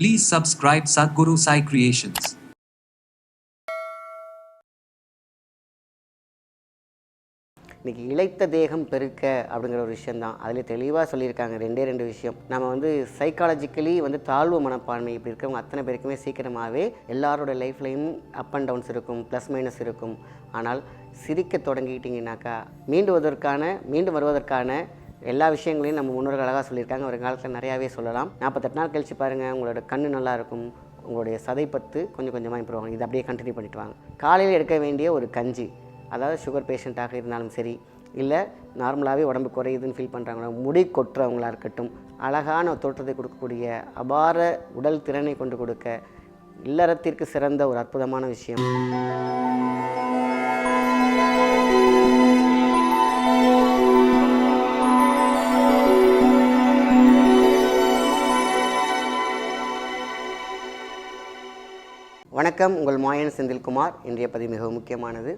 Please subscribe Sadhguru Sai Creations. இன்றைக்கி இழைத்த தேகம் பெருக்க அப்படிங்கிற ஒரு விஷயம் தான் அதில் தெளிவாக சொல்லியிருக்காங்க ரெண்டே ரெண்டு விஷயம். நம்ம வந்து சைக்காலஜிக்கலி வந்து தாழ்வு மனப்பான்மை இப்படி இருக்கிறவங்க அத்தனை பேருக்குமே சீக்கிரமாகவே எல்லாரோட லைஃப்லையும் அப் அண்ட் டவுன்ஸ் இருக்கும் ப்ளஸ் மைனஸ் இருக்கும். ஆனால் சிரிக்க தொடங்கிட்டீங்கன்னாக்கா மீண்டுவதற்கான மீண்டும் வருவதற்கான எல்லா விஷயங்களையும் நம்ம முன்னோர்கள் அழகாக சொல்லியிருக்காங்க. ஒரு காலத்தில் நிறையாவே சொல்லலாம். நாற்பத்தெட்டு நாள் கழிச்சு பாருங்கள் உங்களோட கண் நல்லா இருக்கும். உங்களுடைய சதை பத்து கொஞ்சம் கொஞ்சமாக இம்ப்ரூவ் ஆகும். இது அப்படியே கண்டினியூ பண்ணிட்டு வாங்க. காலையில் எடுக்க வேண்டிய ஒரு கஞ்சி. அதாவது சுகர் பேஷண்ட்டாக இருந்தாலும் சரி இல்லை நார்மலாகவே உடம்பு குறையுதுன்னு ஃபீல் பண்ணுறாங்களா முடி கொட்டுறவங்களா இருக்கட்டும் அழகான தோற்றத்தை கொடுக்கக்கூடிய அபார உடல் திறனை கொண்டு கொடுக்க இல்லறத்திற்கு சிறந்த ஒரு அற்புதமான விஷயம். வணக்கம். உங்கள் மாயன் செந்தில்குமார். இன்றைய பதிவு மிகவும் முக்கியமானது.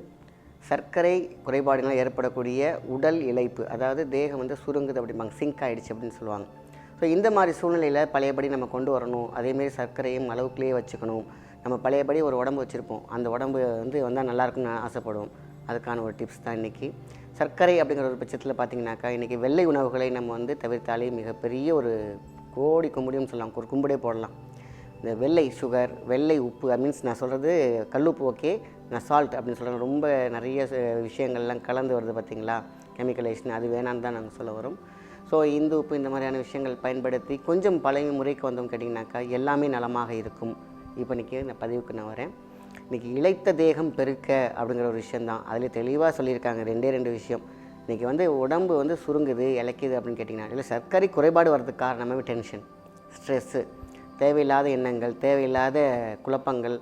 சர்க்கரை குறைபாடுகளால் ஏற்படக்கூடிய உடல் இழைப்பு அதாவது தேகம் வந்து சுருங்குது அப்படிம்பாங்க. சிங்க் ஆகிடுச்சு அப்படின்னு சொல்லுவாங்க. ஸோ இந்த மாதிரி சூழ்நிலையில் பழையபடி நம்ம கொண்டு வரணும். அதேமாரி சர்க்கரையும் அளவுக்குள்ளேயே வச்சுக்கணும். நம்ம பழையபடி ஒரு உடம்பு வச்சுருப்போம். அந்த உடம்பு வந்து வந்தால் நல்லாயிருக்குன்னு ஆசைப்படும் ஆசைப்படுவோம். அதுக்கான ஒரு டிப்ஸ் தான் இன்றைக்கி சர்க்கரை அப்படிங்கிற ஒரு பட்சத்தில் பார்த்திங்கனாக்கா இன்றைக்கி வெள்ளை உணவுகளை நம்ம வந்து தவிர்த்தாலே மிகப்பெரிய ஒரு கோடி கும்பிடியும் சொல்லலாம். ஒரு கும்பிடே போடலாம். இந்த வெள்ளை சுகர் வெள்ளை உப்பு மீன்ஸ் நான் சொல்கிறது கல்லுப்பு ஓகே நான் சால்ட் அப்படின்னு சொல்கிறேன் ரொம்ப நிறைய விஷயங்கள்லாம் கலந்து வருது பார்த்தீங்களா கெமிக்கலைசேஷன் அது வேணான்னு தான் நாங்கள் சொல்ல வரோம். ஸோ இந்து உப்பு இந்த மாதிரியான விஷயங்கள் பயன்படுத்தி கொஞ்சம் பழைய முறைக்கு வந்தோம் கேட்டிங்கனாக்கா எல்லாமே நலமாக இருக்கும். இப்போ இன்றைக்கி இந்த பதிவுக்கு நான் வரேன். இன்றைக்கி இழைத்த தேகம் பெருக்க அப்படிங்கிற ஒரு விஷயந்தான் அதில் தெளிவாக சொல்லியிருக்காங்க. ரெண்டே ரெண்டு விஷயம். இன்றைக்கி வந்து உடம்பு வந்து சுருங்குது இழைக்குது அப்படின்னு கேட்டிங்கன்னா இல்லை சர்க்கரை குறைபாடு வர்றதுக்கு காரணமே டென்ஷன் ஸ்ட்ரெஸ்ஸு தேவையில்லாத எண்ணங்கள் தேவையில்லாத குழப்பங்கள்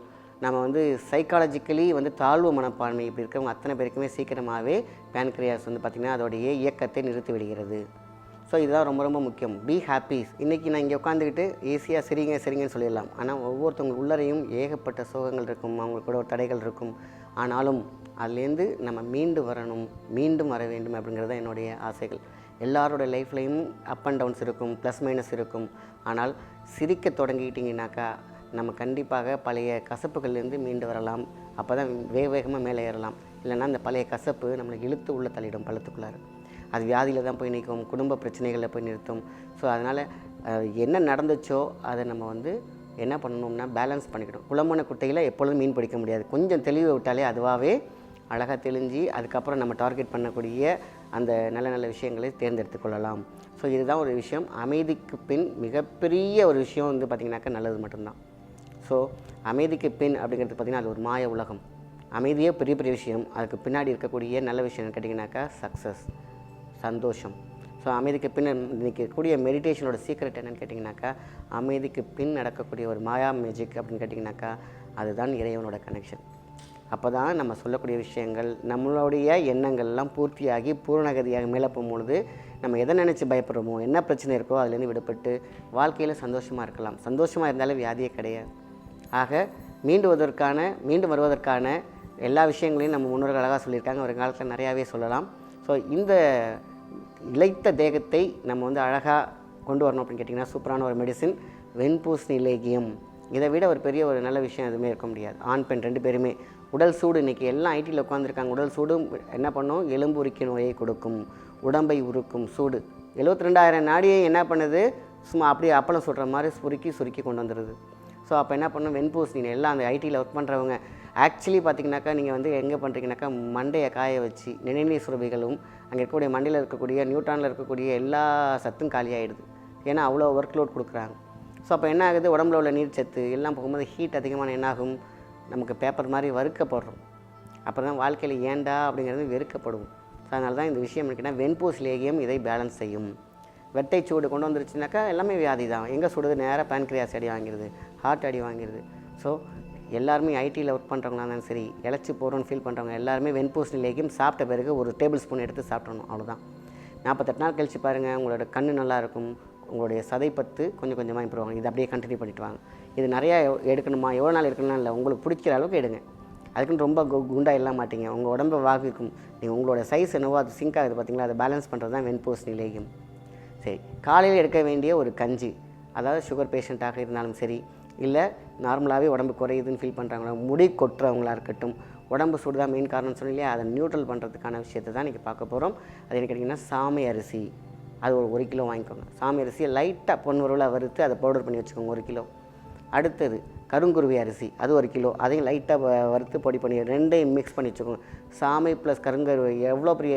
நம்ம வந்து சைக்காலஜிக்கலி வந்து தாழ்வு மனப்பான்மை இப்படி இருக்கிறவங்க அத்தனை பேருக்குமே சீக்கிரமாகவே பேன்கிரியாஸ் வந்து பார்த்திங்கன்னா அதோடைய இயக்கத்தை நிறுத்தி விடுகிறது. ஸோ இதுதான் ரொம்ப ரொம்ப முக்கியம். பி ஹாப்பி இன்றைக்கி நான் இங்கே உட்காந்துக்கிட்டு ஈஸியாக சரிங்க சரிங்கன்னு சொல்லிடலாம். ஆனால் ஒவ்வொருத்தவங்க உள்ளரையும் ஏகப்பட்ட சோகங்கள் இருக்கும் அவங்க கூட ஒரு தடைகள் இருக்கும். ஆனாலும் அதுலேருந்து நம்ம மீண்டு வரணும் மீண்டும் வர வேண்டும் அப்படிங்கிறது தான் என்னுடைய ஆசைகள். எல்லாரோட லைஃப்லையும் அப் அண்ட் டவுன்ஸ் இருக்கும் ப்ளஸ் மைனஸ் இருக்கும். ஆனால் சிரிக்க தொடங்கிட்டிங்கனாக்கா நம்ம கண்டிப்பாக பழைய கசப்புகள்லேருந்து மீண்டு வரலாம். அப்போ தான் வேக வேகமாக மேலே ஏறலாம். இல்லைன்னா அந்த பழைய கசப்பு நம்மளை இழுத்து உள்ள தள்ளிடும் பள்ளத்துக்குள்ளார. அது வியாதியில் தான் போய் நிற்கும் குடும்ப பிரச்சனைகளில் போய் நிறுத்தும். ஸோ அதனால் என்ன நடந்துச்சோ அதை நம்ம வந்து என்ன பண்ணணும்னா பேலன்ஸ் பண்ணிக்கணும். குளமான குட்டையில் எப்பொழுதும் மீன் பிடிக்க முடியாது. கொஞ்சம் தெளிவை விட்டாலே அதுவாகவே அழகாக தெளிஞ்சு அதுக்கப்புறம் நம்ம டார்கெட் பண்ணக்கூடிய அந்த நல்ல நல்ல விஷயங்களை தேர்ந்தெடுத்து கொள்ளலாம். ஸோ இதுதான் ஒரு விஷயம். அமைதிக்கு பின் மிகப்பெரிய ஒரு விஷயம் வந்து பார்த்திங்கனாக்கா நல்லது மட்டும்தான். ஸோ அமைதிக்கு பின் அப்படிங்கிறது பார்த்திங்கன்னா அது ஒரு மாய உலகம். அமைதியே பெரிய பெரிய விஷயம். அதுக்கு பின்னாடி இருக்கக்கூடிய நல்ல விஷயம் கேட்டிங்கனாக்கா சக்ஸஸ் சந்தோஷம். ஸோ அமைதிக்கு பின் நிற்கக்கூடிய மெடிடேஷனோட சீக்ரெட் என்னன்னு கேட்டிங்கனாக்கா அமைதிக்கு பின் நடக்கக்கூடிய ஒரு மாயா மேஜிக் அப்படின்னு கேட்டிங்கனாக்கா அதுதான் இறைவனோட கனெக்ஷன் அப்போ தான் நம்ம சொல்லக்கூடிய விஷயங்கள் நம்மளுடைய எண்ணங்கள்லாம் பூர்த்தியாகி பூரணகதியாக மேலே போகும்பொழுது நம்ம எதை நினச்சி பயப்படுறோமோ என்ன பிரச்சனை இருக்கோ அதுலேருந்து விடுபட்டு வாழ்க்கையில் சந்தோஷமாக இருக்கலாம். சந்தோஷமாக இருந்தாலே வியாதியே கிடையாது. ஆக மீண்டுவதற்கான மீண்டும் வருவதற்கான எல்லா விஷயங்களையும் நம்ம முன்னோர்கள் அழகாக சொல்லியிருக்காங்க. ஒரு காலத்தில் நிறையாவே சொல்லலாம். ஸோ இந்த இழைத்த தேகத்தை நம்ம வந்து அழகாக கொண்டு வரணும் அப்படின்னு கேட்டிங்கன்னா சூப்பரான ஒரு மெடிசின் வெண்பூசணி லேகியம் இதை விட ஒரு பெரிய ஒரு நல்ல விஷயம் எதுவுமே இருக்க முடியாது. ஆண் பெண் ரெண்டு பேருமே. உடல் சூடு இன்றைக்கி எல்லாம் ஐடியில் உட்காந்துருக்காங்க உடல் சூடும் என்ன பண்ணும்? எலும்பு உருக்கி நோயை கொடுக்கும். உடம்பை உருக்கும் சூடு. எழுபத்தி ரெண்டாயிரம் நாடியை என்ன பண்ணுது? சும்மா அப்படியே அப்பளம் சுடுற மாதிரி சுருக்கி சுருக்கி கொண்டு வந்துடுது ஸோ அப்போ என்ன பண்ணும்? வெண்பூசணி எல்லாம் அந்த ஐடியில் ஒர்க் பண்ணுறவங்க ஆக்சுவலி பார்த்தீங்கன்னாக்கா நீங்கள் வந்து எங்கே பண்ணுறீங்கனாக்கா மண்டையை காய வச்சு நினைநீர் சுரபிகளும் அங்கே இருக்கக்கூடிய மண்டியில் இருக்கக்கூடிய நியூட்ரானில் இருக்கக்கூடிய எல்லா சத்தும் காலியாகிடுது ஏன்னா அவ்வளோ ஒர்க் லோட் கொடுக்குறாங்க. ஸோ அப்போ என்ன ஆகுது? உடம்புல உள்ள நீர் சத்து எல்லாம் போகும்போது ஹீட் அதிகமான என்னாகும் நமக்கு பேப்பர் மாதிரி வறுக்கப்படுறோம் அப்புறம் தான் வாழ்க்கையில் ஏண்டா அப்படிங்கிறது வெறுக்கப்படுவோம் ஸோ அதனால தான் இந்த விஷயம் இருக்குன்னா வெண்பூஸ் லேகியம் இதை பேலன்ஸ் செய்யும். வெட்டை சூடு கொண்டு வந்துருச்சுனாக்கா எல்லாமே வியாதி தான். எங்கே சுடுது? நேராக பேன்கிரியாஸ் அடி வாங்கிடுது ஹார்ட் அடி வாங்கிடுது ஸோ எல்லாருமே ஐடியில் ஒர்க் பண்ணுறவங்களா இருந்தாலும் சரி இழைச்சி போகிறோன்னு ஃபீல் பண்ணுறவங்க எல்லாருமே வெண்பூசணி லேகியம் சாப்பிட்ட பிறகு ஒரு டேபிள் ஸ்பூன் எடுத்து சாப்பிட்றணும் அவ்வளோதான் நாற்பத்தெட்டு நாள் கழிச்சு பாருங்கள் உங்களோட கண் நல்லாயிருக்கும் உங்களுடைய சதை பத்து கொஞ்சம் கொஞ்சமாக இம்ப்ரூவ் ஆகும். இது அப்படியே கண்டினியூ பண்ணிட்டு வாங்க. இது நிறையா எ- எடுக்கணுமா எவ்வளோ நாள் எடுக்கணும்னா இல்லை உங்களுக்கு பிடிக்கிற அளவுக்கு எடுங்க. அதுக்குன்னு ரொம்ப கு குண்டாக இல்லாம மாட்டீங்க. உங்கள் உடம்பை வாகிக்கும் நீங்கள் உங்களோட சைஸ் என்னவோ அது சிங்க் ஆகுது பார்த்தீங்களா அதை பேலன்ஸ் பண்ணுறது தான் வெண்பூசணி லேகியம் சரி காலையில் எடுக்க வேண்டிய ஒரு கஞ்சி அதாவது சுகர் பேஷண்ட்டாக இருந்தாலும் சரி இல்லை நார்மலாகவே உடம்பு குறையுதுன்னு ஃபீல் பண்ணுறாங்களா முடி கொட்டுறவங்களா இருக்கட்டும் உடம்பு சூடு தான் மெயின் காரணம்னு சொன்னீங்களே அதை நியூட்ரல் பண்ணுறதுக்கான விஷயத்தை தான் இன்றைக்கி பார்க்க போகிறோம் அது என்ன கேட்டிங்கன்னா சாமை அரிசி. அது ஒரு ஒரு கிலோ வாங்கிக்கோங்க. சாமை அரிசியை லைட்டாக பொன்முருவில் வறுத்து அதை பவுடர் பண்ணி வச்சுக்கோங்க ஒரு கிலோ. அடுத்தது கருங்குருவி அரிசி. அது ஒரு கிலோ. அதையும் லைட்டாக வறுத்து பொடி பண்ணி ரெண்டையும் மிக்ஸ் பண்ணி வச்சுக்கோங்க. சாமை ப்ளஸ் கருங்கருவி எவ்வளோ பெரிய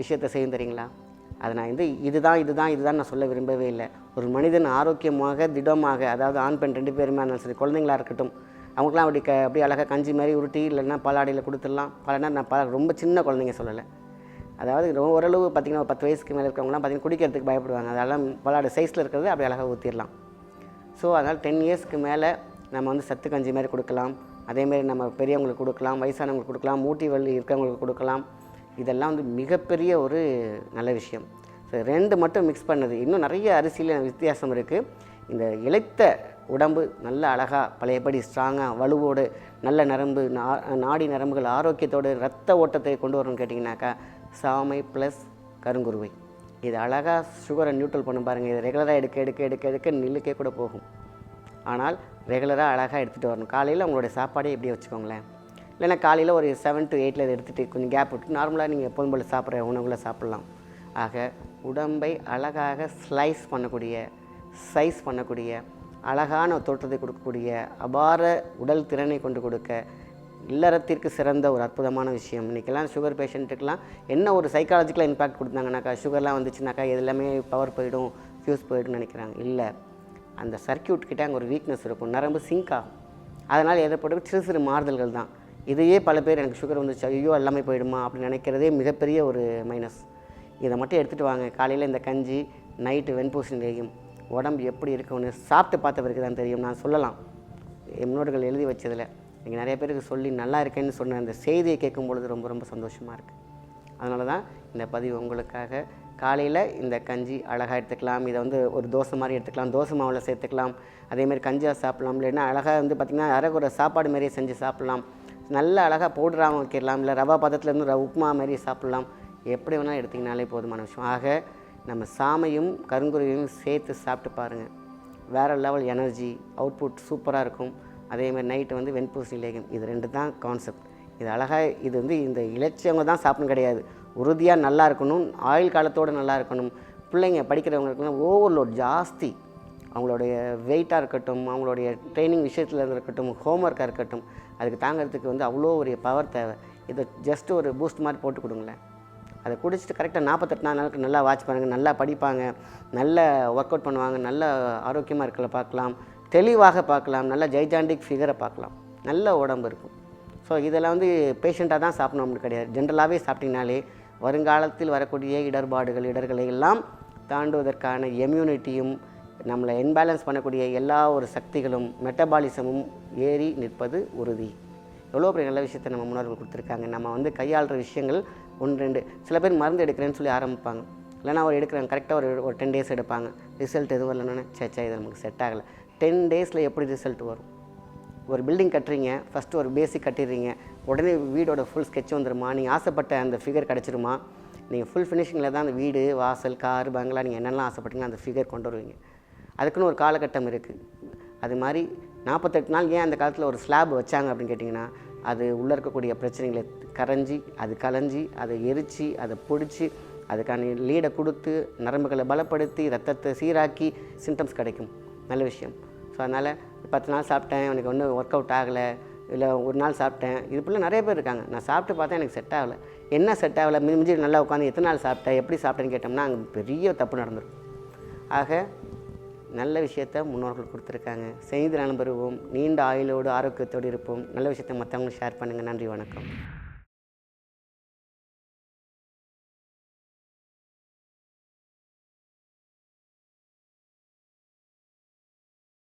விஷயத்தை செய்யும் தெரியுங்களா? அதை நான் வந்து இதுதான் இதுதான் இதுதான் நான் சொல்ல விரும்பவே இல்லை. ஒரு மனிதன் ஆரோக்கியமாக திடமாக அதாவது ஆண் பெண் ரெண்டு பேருமே இருந்தாலும் சரி குழந்தைங்களா இருக்கட்டும் அவங்களுக்குலாம் அப்படி க அப்படி அழகாக கஞ்சி மாதிரி உருட்டி இல்லைன்னா பாலாடையில் கொடுத்துடலாம். பலனா நான் பல ரொம்ப சின்ன குழந்தைங்க சொல்லலை. அதாவது ரொம்ப ஓரளவு பார்த்திங்கன்னா ஒரு பத்து வயசுக்கு மேலே இருக்கிறவங்களாம் பார்த்திங்கன்னா குடிக்கிறதுக்கு பயப்படுவாங்க. அதெல்லாம் பாலாடை சைஸில் இருக்கிறது அப்படி அழகாக ஊற்றிடலாம் ஸோ அதனால் டென் இயர்ஸ்க்கு மேலே நம்ம வந்து சத்து கஞ்சி மாதிரி கொடுக்கலாம். அதேமாரி நம்ம பெரியவங்களுக்கு கொடுக்கலாம் வயசானவங்களுக்கு கொடுக்கலாம் மூட்டி வலி இருக்கிறவங்களுக்கு கொடுக்கலாம். இதெல்லாம் வந்து மிகப்பெரிய ஒரு நல்ல விஷயம். ஸோ ரெண்டு மட்டும் மிக்ஸ் பண்ணது. இன்னும் நிறைய அரிசியில் வித்தியாசம் இருக்குது இந்த இழைத்த உடம்பு நல்ல அழகாக பழையபடி ஸ்ட்ராங்காக வலுவோடு நல்ல நரம்பு நா- நாடி நரம்புகள் ஆரோக்கியத்தோடு ரத்த ஓட்டத்தை கொண்டு வரணும்னு கேட்டிங்கனாக்கா சாமை ப்ளஸ் கருங்குருவை. இது அழகாக சுகரை நியூட்ரல் பண்ண பாருங்கள் இது ரெகுலராக எடுக்க எடுக்க எடுக்க எடுக்க நில்லுக்கே கூட போகும். ஆனால் ரெகுலராக அழகாக எடுத்துகிட்டு வரணும். காலையில் உங்களுடைய சாப்பாடே இப்படியே வச்சுக்கோங்களேன். இல்லைன்னா காலையில் ஒரு செவன் டு எயிட்டில் எடுத்துகிட்டு கொஞ்சம் கேப் விட்டு நார்மலாக நீங்கள் எப்போதும் போல் சாப்பிட்ற உணவுகளை சாப்பிட்லாம். ஆக உடம்பை அழகாக ஸ்லைஸ் பண்ணக்கூடிய சைஸ் பண்ணக்கூடிய அழகான தோற்றத்தை கொடுக்கக்கூடிய அபார உடல் திறனை கொண்டு கொடுக்க இல்லறத்திற்கு சிறந்த ஒரு அற்புதமான விஷயம். இன்றைக்கெல்லாம் சுகர் பேஷண்ட்டுக்கெலாம் என்ன ஒரு சைக்காலஜிக்கலாக இம்பாக்ட் கொடுத்தாங்கனாக்கா சுகர்லாம் வந்துச்சுனாக்கா இது எல்லாமே பவர் போயிடும் ஃபியூஸ் போயிடும்னு நினைக்கிறாங்க. இல்லை. அந்த சர்க்கியூட் கிட்டே அங்கே ஒரு வீக்னஸ் இருக்கும். நரம்பு சிங்க் ஆகும். அதனால் ஏற்படும் சிறு சிறு மாறுதல்கள் தான். இதையே பல பேர் எனக்கு சுகர் வந்துச்சு ஐயோ எல்லாமே போயிடுமா அப்படின்னு நினைக்கிறதே மிகப்பெரிய ஒரு மைனஸ் இதை மட்டும் எடுத்துகிட்டு வாங்க. காலையில் இந்த கஞ்சி நைட்டு வெண்பூசணி தேயும் உடம்பு எப்படி இருக்கும்னு சாப்பிட்டு பார்த்தவருக்கு தான் தெரியும். நான் சொல்லலாம். முன்னோர்கள் எழுதி வச்சதில். நீங்கள் நிறைய பேருக்கு சொல்லி நல்லா இருக்கேன்னு சொன்ன அந்த செய்தியை கேட்கும் பொழுது ரொம்ப ரொம்ப சந்தோஷமாக இருக்குது அதனால தான் இந்த பதிவு உங்களுக்காக. காலையில் இந்த கஞ்சி அழகாக எடுத்துக்கலாம். இதை வந்து ஒரு தோசை மாதிரி எடுத்துக்கலாம். தோசை மாவில் சேர்த்துக்கலாம். அதேமாதிரி கஞ்சியாக சாப்பிட்லாம். இல்லைன்னா அழகாக வந்து பார்த்திங்கன்னா அரைக்குறை சாப்பாடு மாதிரியே செஞ்சு சாப்பிட்லாம். நல்ல அழகாக பவுடராகவும் வைக்கலாம். இல்லை ரவா பதத்துலேருந்து ர உப்புமா மாதிரி சாப்பிட்லாம். எப்படி வேணாலும் எடுத்திங்கனாலே போதுமான விஷயம். ஆக நம்ம சாமையும் கருங்குருவியும் சேர்த்து சாப்பிட்டு பாருங்கள் வேறு லெவல் எனர்ஜி அவுட்புட் சூப்பராக இருக்கும். அதே மாதிரி நைட்டு வந்து வெண்பூசணி லேகம். இது ரெண்டு தான் கான்செப்ட் இது அழகாக இது வந்து இந்த இளைச்சவங்க தான் சாப்பிடணும் கிடையாது. உறுதியாக நல்லா இருக்கணும் ஆயுள் காலத்தோடு நல்லா இருக்கணும். பிள்ளைங்க படிக்கிறவங்களுக்குலாம் ஓவர்லோட் ஜாஸ்தி. அவங்களுடைய வெயிட்டாக இருக்கட்டும் அவங்களுடைய ட்ரைனிங் விஷயத்தில் இருக்கட்டும் ஹோம்ஒர்க்காக இருக்கட்டும் அதுக்கு தாங்கிறதுக்கு வந்து அவ்வளோ ஒரு பவர் தேவை. இதை ஜஸ்ட் ஒரு பூஸ்ட் மாதிரி போட்டு கொடுங்களேன். அதை குடிச்சிட்டு கரெக்டாக நாற்பத்தெட்டு நாள் நாளுக்கு நல்லா வாட்ச் பண்ணுங்கள் நல்லா படிப்பாங்க நல்ல ஒர்க் அவுட் பண்ணுவாங்க நல்ல ஆரோக்கியமாக இருக்கல பார்க்கலாம் தெளிவாக பார்க்கலாம் நல்ல ஜைஜாண்டிக் ஃபிகரை பார்க்கலாம். நல்ல உடம்பு இருக்கும். ஸோ இதெல்லாம் வந்து பேஷண்ட்டாக தான் சாப்பிடணும்னு கிடையாது. ஜென்ரலாகவே சாப்பிட்டீங்கனாலே வருங்காலத்தில் வரக்கூடிய இடர்பாடுகள் இடர்களை எல்லாம் தாண்டுவதற்கான எம்யூனிட்டியும் நம்மளை இன்பேலன்ஸ் பண்ணக்கூடிய எல்லா ஒரு சக்திகளும் மெட்டபாலிசமும் ஏறி நிற்பது உறுதி. எவ்வளோ பெரிய நல்ல விஷயத்தை நம்ம முன்னோர்கள் கொடுத்துருக்காங்க. நம்ம வந்து கையாளுற விஷயங்கள் ஒன்று ரெண்டு. சில பேர் மருந்து எடுக்கிறேன்னு சொல்லி ஆரம்பிப்பாங்க. இல்லைனா ஒரு எடுக்கிறாங்க. கரெக்டாக ஒரு ஒரு டென் டேஸ் எடுப்பாங்க. ரிசல்ட் எதுவும் இல்லைன்னு சேச்சா இது நமக்கு செட் ஆகலை. டென் டேஸில் எப்படி ரிசல்ட் வரும்? ஒரு பில்டிங் கட்டுறீங்க. ஃபஸ்ட்டு ஒரு பேசிக் கட்டிடுறீங்க. உடனே வீடோட ஃபுல் ஸ்கெட்ச் வந்துருமா? நீங்கள் ஆசைப்பட்ட அந்த ஃபிகர் கிடச்சிருமா? நீங்கள் ஃபுல் ஃபினிஷிங்கில் தான் அந்த வீடு வாசல் கார் பங்களா நீங்கள் என்னெல்லாம் ஆசைப்பட்டீங்களோ அந்த ஃபிகர் கொண்டு வருவீங்க. அதுக்குன்னு ஒரு காலகட்டம் இருக்குது அது மாதிரி நாற்பத்தெட்டு நாள் ஏன் அந்த காலத்தில் ஒரு ஸ்லாப் வச்சாங்க அப்படின்னு கேட்டிங்கன்னா அது உள்ளே இருக்கக்கூடிய பிரச்சனைகளை கரைஞ்சி அது கலைஞ்சி அதை எரித்து அதை பிடிச்சி அதுக்கான லீடை கொடுத்து நரம்புகளை பலப்படுத்தி ரத்தத்தை சீராக்கி சிம்டம்ஸ் கிடைக்கும். நல்ல விஷயம். ஸோ அதனால் பத்து நாள் சாப்பிட்டேன் எனக்கு ஒன்றும் ஒர்க் அவுட் ஆகலை இல்லை ஒரு நாள் சாப்பிட்டேன். இது போல் நிறைய பேர் இருக்காங்க. நான் சாப்பிட்டு பார்த்தேன் எனக்கு செட் ஆகலை. என்ன செட் ஆகலை? மிஞ்சி நல்லா உட்காந்து எத்தனை நாள் சாப்பிட்டேன்? எப்படி சாப்பிட்டேன்னு கேட்டோம்னா அங்கே பெரிய தப்பு நடந்துடும் ஆக நல்ல விஷயத்த முன்னோர்கள் கொடுத்துருக்காங்க. செய்து பெறுவோம் நீண்ட ஆயுளோடு ஆரோக்கியத்தோடு இருப்போம். நல்ல விஷயத்தை மற்றவங்களுக்கு ஷேர் பண்ணுங்கள் நன்றி வணக்கம்.